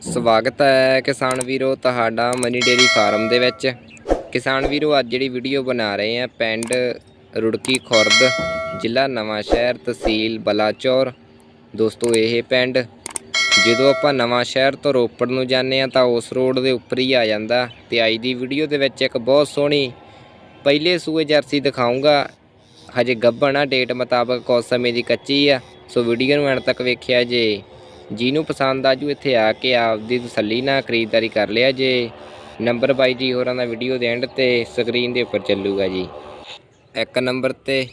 ਸਵਾਗਤ ਹੈ ਕਿਸਾਨ ਵੀਰੋ ਤੁਹਾਡਾ ਮਨੀ ਡੇਰੀ ਫਾਰਮ ਦੇ ਵਿੱਚ। ਕਿਸਾਨ ਵੀਰੋ, ਅੱਜ ਜਿਹੜੀ ਵੀਡੀਓ ਬਣਾ ਰਹੇ ਆ ਪਿੰਡ ਰੁੜਕੀ ਖੁਰਦ, ਜ਼ਿਲ੍ਹਾ ਨਵਾਂ ਸ਼ਹਿਰ, ਤਹਿਸੀਲ ਬਲਾਚੌਰ। ਦੋਸਤੋ, ਇਹ ਪਿੰਡ, ਜਦੋਂ ਆਪਾਂ ਨਵਾਂ ਸ਼ਹਿਰ ਤੋਂ ਰੋਪੜ ਨੂੰ ਜਾਂਦੇ ਆ ਤਾਂ ਉਸ ਰੋਡ ਦੇ ਉੱਪਰ ਹੀ ਆ ਜਾਂਦਾ। ਤੇ ਅੱਜ ਦੀ ਵੀਡੀਓ ਦੇ ਵਿੱਚ ਇੱਕ ਬਹੁਤ ਸੋਹਣੀ ਪਹਿਲੇ ਸੂਏ ਜਰਸੀ ਦਿਖਾਉਂਗਾ ਹਜੇ ਗੱਭਣ ਆ, ਡੇਟ ਮੁਤਾਬਕ ਕੁਝ ਸਮੇਂ ਦੀ ਕੱਚੀ ਆ। ਸੋ ਵੀਡੀਓ ਨੂੰ ਐਂਡ ਤੱਕ ਵੇਖਿਆ ਜੇ। ਜਿਹਨੂੰ ਪਸੰਦ ਆਜੂ ਇੱਥੇ ਆ ਕੇ ਆਪਦੀ ਤਸੱਲੀ ਨਾਲ ਖਰੀਦਦਾਰੀ ਕਰ ਲਿਆ ਜੇ। ਨੰਬਰ ਬਾਈ ਜੀ, ਹੋਰਾਂ ਦਾ ਵੀਡੀਓ ਦੇ ਐਂਡ ਤੇ ਸਕਰੀਨ ਦੇ ਉੱਪਰ ਚੱਲੂਗਾ ਜੀ। ਇੱਕ ਨੰਬਰ ਤੇ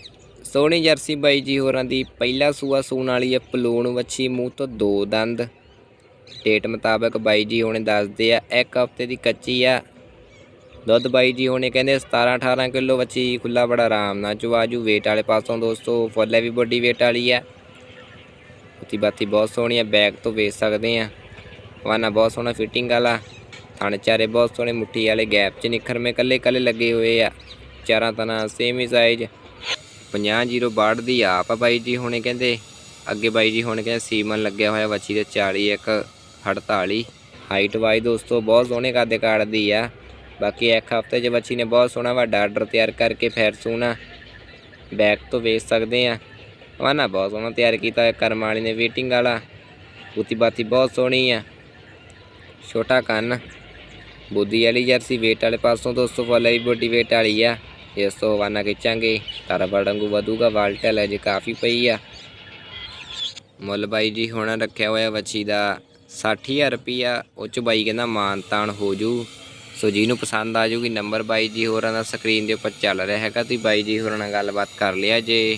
ਸੋਹਣੀ ਜਰਸੀ ਬਾਈ ਜੀ ਹੋਰਾਂ ਦੀ, ਪਹਿਲਾ ਸੂਆ ਸੂਣ ਵਾਲੀ ਹੈ ਪਲੂਣ ਵੱਛੀ, ਮੂੰਹ ਤੋਂ ਦੋ ਦੰਦ। ਡੇਟ ਮੁਤਾਬਕ ਬਾਈ ਜੀ ਹੁਣੇ ਦੱਸਦੇ ਆ, ਇੱਕ ਹਫ਼ਤੇ ਦੀ ਕੱਚੀ ਆ। ਦੁੱਧ ਬਾਈ ਜੀ ਹੁਣੇ ਕਹਿੰਦੇ 17 18 ਕਿਲੋ ਵੱਛੀ ਖੁੱਲਾ ਬੜਾ ਆਰਾਮ ਨਾਲ ਚਵਾਜੂ weight ਵਾਲੇ ਪਾਸੋਂ ਦੋਸਤੋ, ਫੁੱਲ ਵੀ ਵੱਡੀ weight ਵਾਲੀ ਆ। ਉਤੀ ਬਾਤੀ ਬਹੁਤ ਸੋਹਣੀ ਆ ਬੈਗ ਤੋਂ ਵੇਚ ਸਕਦੇ ਆ ਵਾਨਾ ਬਹੁਤ ਸੋਹਣਾ ਫਿਟਿੰਗ ਵਾਲਾ, ਥਣ ਚਾਰੇ ਬਹੁਤ ਸੋਹਣੇ ਮੁੱਠੀ ਵਾਲੇ ਗੈਪ 'ਚ ਨਿਖਰਮੇ ਕੱਲੇ ਕੱਲੇ ਲੱਗੇ ਹੋਏ ਆ। ਚਾਰਾਂ ਤਨਾ ਸੇਮ ਹੀ ਸਾਈਜ਼ 50 ਦੀ ਆਪ ਆ ਬਾਈ ਜੀ ਹੁਣੇ ਕਹਿੰਦੇ। ਅੱਗੇ ਬਾਈ ਜੀ ਹੁਣ ਕਹਿੰਦੇ ਸੀਮਨ ਲੱਗਿਆ ਹੋਇਆ ਵੱਛੀ ਦੇ 40 ਇੱਕ 48 ਹਾਈਟ ਵਾਈ ਦੋਸਤੋ ਬਹੁਤ ਸੋਹਣੇ ਕਾਦੇ ਕਾੜਦੀ ਆ। ਬਾਕੀ ਇੱਕ ਹਫ਼ਤੇ 'ਚ ਵੱਛੀ ਨੇ ਬਹੁਤ ਸੋਹਣਾ ਵੱਡਾ ਆਰਡਰ ਤਿਆਰ ਕਰਕੇ ਫੇਰ ਸੋਹਣਾ ਬੈਗ ਤੋਂ ਵੇਚ ਸਕਦੇ ਆ ਵਾਨਾ ਬਹੁਤ ਸੋਹਣਾ ਤਿਆਰ ਕੀਤਾ ਹੈ ਕਰਮ ਵਾਲੀ ਨੇ ਵੇਟਿੰਗ ਵਾਲਾ। ਉਤੀ ਬਾਤੀ ਬਹੁਤ ਸੋਹਣੀ ਆ। ਛੋਟਾ ਕੰਨ। ਬੁੱਧੀ ਵਾਲੀ ਜਰਸੀ ਵੇਟ ਵਾਲੇ ਪਾਸੋਂ ਦੋਸਤੋ ਫੁੱਲ ਵੀ ਬੋਡੀ ਵੇਟ ਵਾਲੀ ਆ। ਇਸ ਤੋਂ ਵਾਨਾ ਖਿੱਚਾਂਗੇ। ਤਾਰਾ ਬੜੰਗੂ ਵਧੂਗਾ ਵਾਲਟਲ ਹੈ ਜੀ ਕਾਫੀ ਪਈ ਆ। ਮੁੱਲ ਬਾਈ ਜੀ ਹੁਣ ਰੱਖਿਆ ਹੋਇਆ ਵੱਛੀ ਦਾ 60000 ਰੁਪਿਆ ਉਹ ਚ ਬਾਈ ਕਹਿੰਦਾ ਮਾਨ ਤਾਨ ਹੋ ਜੂ। ਸੋ ਜਿਹਨੂੰ ਪਸੰਦ ਆ ਜੂਗੀ ਨੰਬਰ ਬਾਈ ਜੀ ਹੋਰਾਂ ਦਾ ਸਕਰੀਨ ਦੇ ਉੱਪਰ ਚੱਲ ਰਿਹਾ ਹੈਗਾ। ਤੁਸੀਂ ਬਾਈ ਜੀ ਹੋਰਾਂ ਨਾਲ ਗੱਲਬਾਤ ਕਰ ਲਿਆ ਜੇ।